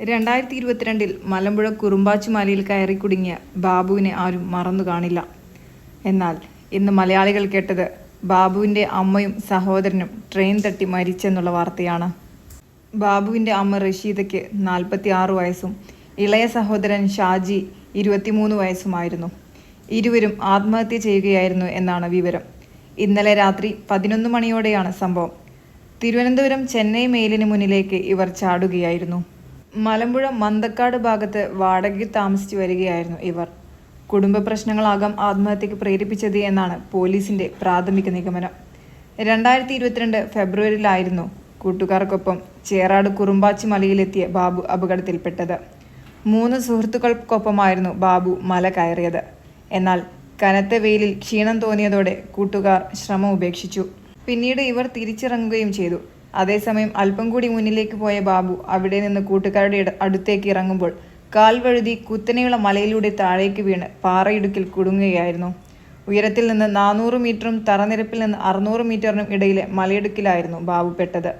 രണ്ടായിരത്തി ഇരുപത്തിരണ്ടിൽ മലമ്പുഴ കുറുമ്പാച്ചുമാലയിൽ കയറി കുടുങ്ങിയ ബാബുവിനെ ആരും മറന്നു കാണില്ല. എന്നാൽ ഇന്ന് മലയാളികൾ കേട്ടത് ബാബുവിന്റെ അമ്മയും സഹോദരനും ട്രെയിൻ തട്ടി മരിച്ചെന്നുള്ള വാർത്തയാണ്. ബാബുവിന്റെ അമ്മ റഷീദയ്ക്ക് നാൽപ്പത്തി ആറ് വയസ്സും ഇളയ സഹോദരൻ ഷാജി ഇരുപത്തിമൂന്ന് വയസ്സുമായിരുന്നു. ഇരുവരും ആത്മഹത്യ ചെയ്യുകയായിരുന്നു എന്നാണ് വിവരം. ഇന്നലെ രാത്രി പതിനൊന്ന് മണിയോടെയാണ് സംഭവം. തിരുവനന്തപുരം ചെന്നൈ മെയിലിന് മുന്നിലേക്ക് ഇവർ ചാടുകയായിരുന്നു. മലമ്പുഴ മന്തക്കാട് ഭാഗത്ത് വാടകയ്ക്ക് താമസിച്ചു വരികയായിരുന്നു ഇവർ. കുടുംബ പ്രശ്നങ്ങളാകാം ആത്മഹത്യക്ക് പ്രേരിപ്പിച്ചത് എന്നാണ് പോലീസിന്റെ പ്രാഥമിക നിഗമനം. രണ്ടായിരത്തി ഇരുപത്തിരണ്ട് ഫെബ്രുവരിയിലായിരുന്നു കൂട്ടുകാർക്കൊപ്പം ചേറാട് കുറുമ്പാച്ചി മലയിലെത്തിയ ബാബു അപകടത്തിൽപ്പെട്ടത്. മൂന്ന് സുഹൃത്തുക്കൾക്കൊപ്പമായിരുന്നു ബാബു മല കയറിയത്. എന്നാൽ കനത്ത വെയിലിൽ ക്ഷീണം തോന്നിയതോടെ കൂട്ടുകാർ ശ്രമം ഉപേക്ഷിച്ചു. പിന്നീട് ഇവർ തിരിച്ചിറങ്ങുകയും ചെയ്തു. അതേസമയം അല്പം കൂടി മുന്നിലേക്ക് പോയ ബാബു അവിടെ നിന്ന് കൂട്ടുകാരുടെ അടുത്തേക്ക് ഇറങ്ങുമ്പോൾ കാൽ വഴുതി കുത്തനെയുള്ള മലയിലൂടെ താഴേക്ക് വീണ് പാറയിടുക്കിൽ കുടുങ്ങുകയായിരുന്നു. ഉയരത്തിൽ നിന്ന് നാനൂറ് മീറ്ററും തറനിരപ്പിൽ നിന്ന് അറുന്നൂറ് മീറ്ററിനും ഇടയിലെ മലയിടുക്കിലായിരുന്നു ബാബു പെട്ടത്.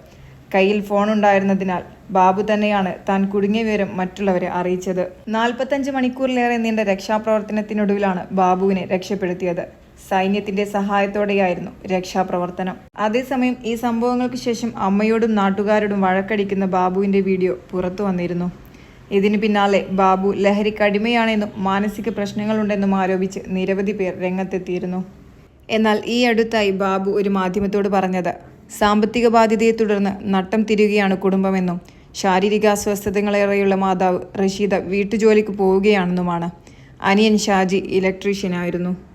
കയ്യിൽ ഫോൺ ഉണ്ടായിരുന്നതിനാൽ ബാബു തന്നെയാണ് താൻ കുടുങ്ങിയ വിവരം മറ്റുള്ളവരെ അറിയിച്ചത്. നാൽപ്പത്തഞ്ച് മണിക്കൂറിലേറെ നീണ്ട രക്ഷാപ്രവർത്തനത്തിനൊടുവിലാണ് ബാബുവിനെ രക്ഷപ്പെടുത്തിയത്. സൈന്യത്തിന്റെ സഹായത്തോടെയായിരുന്നു രക്ഷാപ്രവർത്തനം. അതേസമയം ഈ സംഭവങ്ങൾക്ക് ശേഷം അമ്മയോടും നാട്ടുകാരോടും വഴക്കടിക്കുന്ന ബാബുവിന്റെ വീഡിയോ പുറത്തു വന്നിരുന്നു. ഇതിന് പിന്നാലെ ബാബു ലഹരിക്കടിമയാണെന്നും മാനസിക പ്രശ്നങ്ങളുണ്ടെന്നും ആരോപിച്ച് നിരവധി പേർ രംഗത്തെത്തിയിരുന്നു. എന്നാൽ ഈ അടുത്തായി ബാബു ഒരു മാധ്യമത്തോട് പറഞ്ഞത് സാമ്പത്തിക ബാധ്യതയെ തുടർന്ന് നട്ടം തിരിയുകയാണ് കുടുംബമെന്നും ശാരീരിക അസ്വസ്ഥതകളേറെയുള്ള മാതാവ് റഷീദ വീട്ടുജോലിക്ക് പോവുകയാണെന്നുമാണ്. അനിയൻ ഷാജി ഇലക്ട്രീഷ്യനായിരുന്നു.